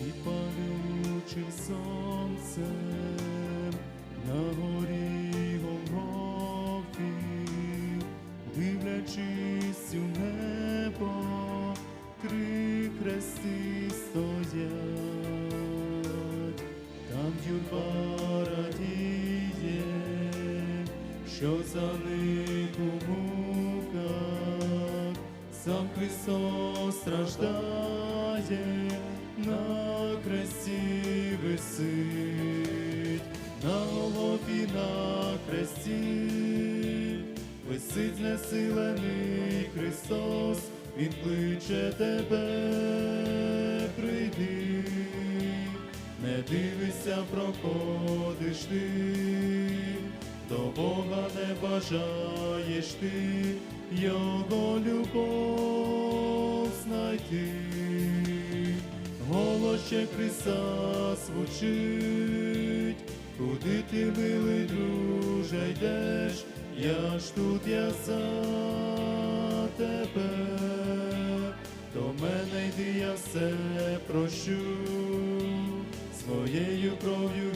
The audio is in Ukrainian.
під палючим сонцем на горі Голгофі, дивлячись у небо, три хрести стоять, там юрба радіє, що за них у муках сам Христос страждає, хресті висить, на голові на хресті, висить знесилений Христос, Він кличе тебе, прийди, не дивися, проходиш ти, до Бога не бажаєш ти, Його любов ще Христа звучить, куди ти, милий друже, йдеш, я ж тут я за тебе, до мене йди, я все прощу, своєю кров'ю